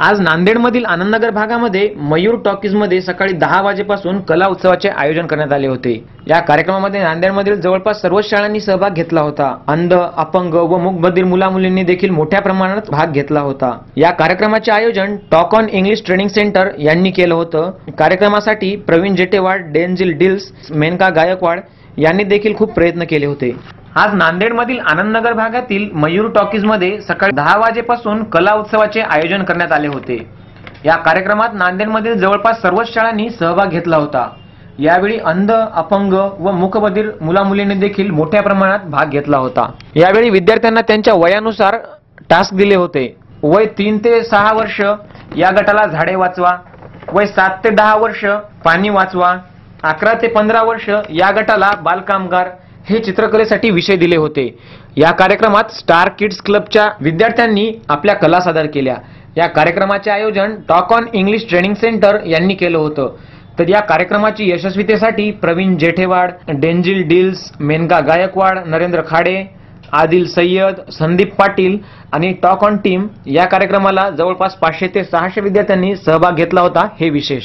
आज नांदेडमधील आनंदनगर भागामध्ये मयूर टॉकीजमध्ये सकाळी दहा वाजेपासून कला उत्सवाचे आयोजन करण्यात आले होते. या कार्यक्रमामध्ये नांदेडमधील जवळपास सर्वच शाळांनी सहभाग घेतला होता. अंध अपंग व मूकबधीर मुला मुलींनी देखील मोठ्या प्रमाणात भाग घेतला होता. या कार्यक्रमाचे आयोजन talk on English training center यांनी केलं होतं. कार्यक्रमासाठी प्रवीण जेटेवाड डेंजिल डिल्स मेनका गायकवाड यांनी देखील खूप प्रयत्न केले होते. आज नांदेडमधील आनंदनगर भागातील मयूर टॉकीजमध्ये सकाळी दहा वाजेपासून कला उत्सवाचे आयोजन करण्यात आले होते. या कार्यक्रमात नांदेडमधील जवळपास सर्वच शाळांनी सहभाग घेतला होता. यावेळी अंध अपंग व मूकबधीर मुलामुलींनी देखील मोठ्या प्रमाणात भाग घेतला होता. यावेळी विद्यार्थ्यांना त्यांच्या वयानुसार टास्क दिले होते. वय तीन ते सहा वर्ष या गटाला झाडे वाचवा. वय सात ते दहा वर्ष पाणी वाचवा. अकरा ते पंधरा वर्ष या गटाला बालकामगार. हे चित्रकलेसाठी विषय दिले होते. या कार्यक्रमात स्टार किड्स क्लबच्या विद्यार्थ्यांनी आपल्या कला सादर केल्या. या कार्यक्रमाचे आयोजन talk on English training center यांनी केलं होतं. तर या कार्यक्रमाची यशस्वीतेसाठी प्रवीण जेठेवाड डेंजिल डिल्स मेनका गायकवाड नरेंद्र खाडे आदिल सय्यद संदीप पाटील आणि टॉक ऑन टीम या कार्यक्रमाला जवळपास पाचशे ते सहाशे विद्यार्थ्यांनी सहभाग घेतला होता हे विशेष.